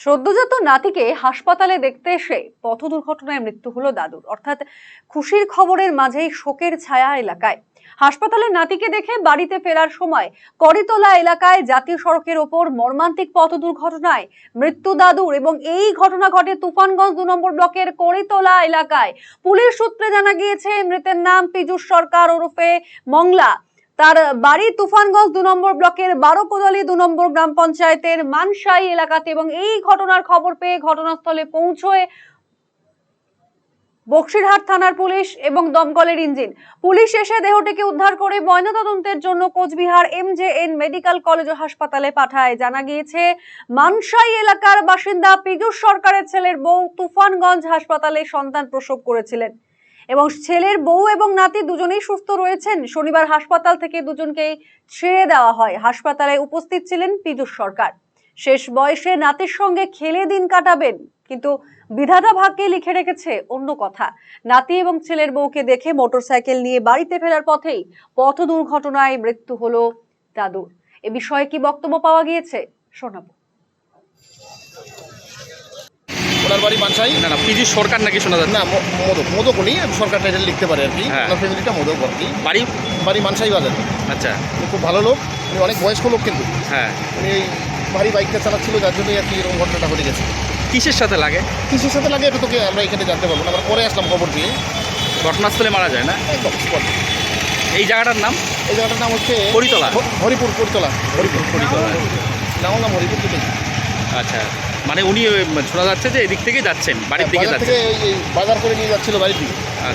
সদ্যজাত নাতিকে হাসপাতালে দেখতে এসে পথ দুর্ঘটনায় মৃত্যু হলো দাদুর। অর্থাৎ খুশির খবরের মাঝেই শোকের ছায়া এলাকায়। হাসপাতালে নাতিকে দেখে বাড়িতে ফেরার সময় করিতলা এলাকায় জাতীয় সড়কের ওপর মর্মান্তিক পথ দুর্ঘটনায় মৃত্যু দাদুর এবং এই ঘটনা ঘটে তুফানগঞ্জ দু নম্বর ব্লকের করিতলা এলাকায়। পুলিশ সূত্রে জানা গিয়েছে, মৃতের নাম পীযুষ সরকার ওরফে মংলা। তার বাড়ি তুফানগঞ্জ দু নম্বর ব্লকের বারো বারোকোদলি দু নম্বর গ্রাম পঞ্চায়েতের মানসাই এলাকাতে এবং এই ঘটনার খবর পেয়ে ঘটনাস্থলে পৌঁছয় বক্সিরহাট থানার পুলিশ এবং দমকলের ইঞ্জিন। পুলিশ এসে দেহটিকে উদ্ধার করে ময়নাতদন্তের জন্য কোচবিহার এমজেএন মেডিকেল কলেজ ও হাসপাতালে পাঠায়। জানা গিয়েছে, মানসাই এলাকার বাসিন্দা পীযুষ সরকারের ছেলের বউ তুফানগঞ্জ হাসপাতালে সন্তান প্রসব করেছিলেন। এবং ছেলের বউ এবং নাতি দুজনেই সুস্থ রয়েছেন। শনিবার হাসপাতাল থেকে দুজনকেই ছেড়ে দেওয়া হয়। হাসপাতালে উপস্থিত ছিলেন পীযুষ সরকার। শেষ বয়সে নাতির সঙ্গে খেলে দিন কাটাবেন, কিন্তু বিধাতা ভাগ্যে লিখে রেখেছে অন্য কথা। নাতি এবং ছেলের বউকে দেখে মোটরসাইকেল নিয়ে বাড়িতে ফেরার পথেই পথ দুর্ঘটনায় মৃত্যু হলো দাদুর। এ বিষয়ে কি বক্তব্য পাওয়া গিয়েছে? শোনাবো। ওনার বাড়ি মানসাই না না পিজি সরকার নাকি শোনা যাচ্ছে? না মোদক মোদক উনি সরকার টাইটেল লিখতে পারে আর কি। হ্যাঁ। ওনার ফ্যামিলিটা মোদক আর কি। বাড়ি? বাড়ি মানসাই বাজার। আচ্ছা। খুব ভালো লোক উনি অনেক বয়স্ক লোক কিন্তু। হ্যাঁ। উনি এই ভারী বাইকটা চালাচ্ছিল যার জন্যই আর কি এরকম ঘটনাটা ঘটে গেছে। কিসের সাথে লাগে? কিসের সাথে লাগে এটা তোকে আমরা এখানে জানতে পারব না আমরা পরে আসলাম খবর দিয়ে। ঘটনাস্থলে মারা যায় না? একদম এই জায়গাটার নাম? এই জায়গাটার নাম হচ্ছে হরিতলা? হরিপুর করিতলা হরিপুর হরিতলা। নাম নাম হরিপুর। আচ্ছা মানে উনি ছোড়া শোনা যাচ্ছে যে এদিক থেকে যাচ্ছেন বাড়ির দিকে বাজার যাচ্ছেন। বাজার করে নিয়ে যাচ্ছিল বাড়ির দিকে।